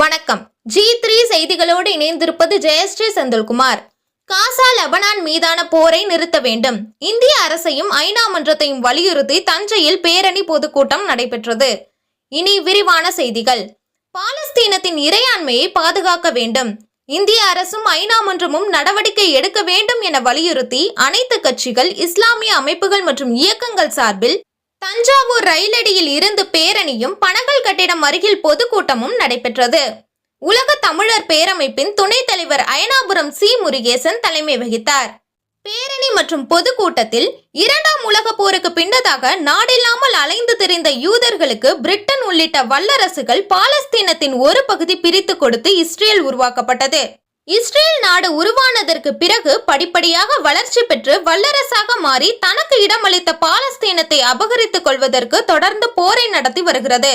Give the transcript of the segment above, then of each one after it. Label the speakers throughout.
Speaker 1: வணக்கம். G three செய்திகளோடு இணைந்திருப்பது ஜெயஸ்ரீ செந்தில்குமார். காசா லெபனான் மீதான போரை நிறுத்த வேண்டும். இந்திய அரசையும் ஐநா மன்றத்தையும் வலியுறுத்தி தஞ்சையில் பேரணி பொதுக்கூட்டம் நடைபெற்றது. இனி விரிவான செய்திகள். பாலஸ்தீனத்தின் இறையாண்மையை பாதுகாக்க வேண்டும். இந்திய அரசும் ஐநா மன்றமும் நடவடிக்கை எடுக்க வேண்டும் என வலியுறுத்தி அனைத்து கட்சிகள் இஸ்லாமிய அமைப்புகள் மற்றும் இயக்கங்கள் சார்பில் தஞ்சாவூர் ரயிலடியில் இருந்து பேரணியும் பனகல் கட்டிடம் அருகில் பொதுக்கூட்டமும் நடைபெற்றது. உலக தமிழர் பேரமைப்பின் துணைத் தலைவர் அயனாபுரம் சி. முருகேசன் தலைமை வகித்தார். பேரணி மற்றும் பொதுக்கூட்டத்தில் இரண்டாம் உலகப் போருக்கு பின்னதாக நாடில்லாமல் அலைந்து திரிந்த யூதர்களுக்கு பிரிட்டன் உள்ளிட்ட வல்லரசுகள் பாலஸ்தீனத்தின் ஒரு பகுதி பிரித்து கொடுத்து இஸ்ரேல் உருவாக்கப்பட்டது. இஸ்ரேல் நாடு உருவானதற்கு பிறகு படிப்படியாக வளர்ச்சி பெற்று வல்லரசாக மாறி தனக்கு இடமளித்த பாலஸ்தீனத்தை அபகரித்துக் கொள்வதற்கு தொடர்ந்து போரை நடத்தி வருகிறது.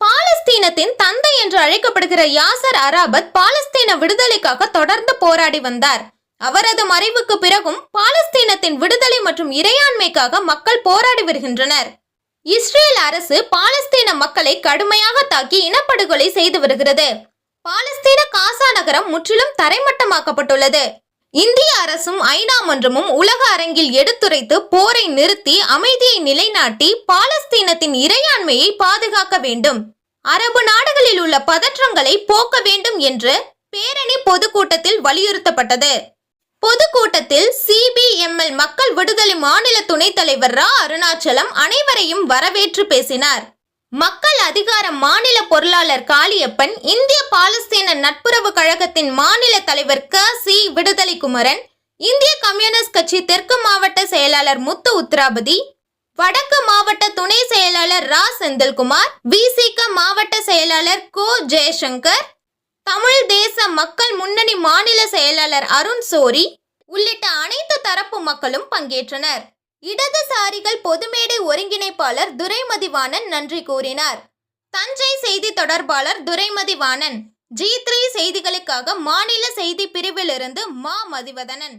Speaker 1: பாலஸ்தீனத்தின் தந்தை என்று அழைக்கப்படுகிற யாசர் அராபத் பாலஸ்தீன விடுதலைக்காக தொடர்ந்து போராடி வந்தார். அவரது மறைவுக்கு பிறகும் பாலஸ்தீனத்தின் விடுதலை மற்றும் இறையாண்மைக்காக மக்கள் போராடி வருகின்றனர். இஸ்ரேல் அரசு பாலஸ்தீன மக்களை கடுமையாக தாக்கி இனப்படுகொலை செய்து வருகிறது. பாலஸ்தீன காசா நகரம் முற்றிலும் தரைமட்டமாக்கப்பட்டுள்ளது. இந்திய அரசும் ஐநா மன்றமும் உலக அரங்கில் எடுத்துரைத்து போரை நிறுத்தி அமைதியை நிலைநாட்டி பாலஸ்தீனத்தின் இறையாண்மையை பாதுகாக்க வேண்டும். அரபு நாடுகளில் உள்ள பதற்றங்களை போக்க வேண்டும் என்று பேரணி பொதுக்கூட்டத்தில் வலியுறுத்தப்பட்டது. பொதுக்கூட்டத்தில் சிபிஎம்எல் மக்கள் விடுதலை மாநில துணைத் தலைவர் ரா. அருணாச்சலம் அனைவரையும் வரவேற்று பேசினார். மக்கள் அதிகார மாநில பொருளாளர் காளியப்பன் இந்திய பாலஸ்தீன நட்புறவு கழகத்தின் மாநில தலைவர் க. சி. விடுதலை குமரன் இந்திய கம்யூனிஸ்ட் கட்சி தெற்கு மாவட்ட செயலாளர் முத்து உத்ராபதி வடக்கு மாவட்ட துணை செயலாளர் ரா. செந்தில்குமார் விசிக மாவட்ட செயலாளர் கோ. ஜெயசங்கர் தமிழ் தேச மக்கள் முன்னணி மாநில செயலாளர் அருண் சோரி உள்ளிட்ட அனைத்து தரப்பு மக்களும் பங்கேற்றனர். இடதுசாரிகள் பொதுமேடை ஒருங்கிணைப்பாளர் துரைமதிவாணன் நன்றி கூறினார். தஞ்சை செய்தி தொடர்பாளர் துரைமதிவாணன் ஜி த்ரீ செய்திகளுக்காக மாநில செய்தி பிரிவிலிருந்து மா மதிவதனன்.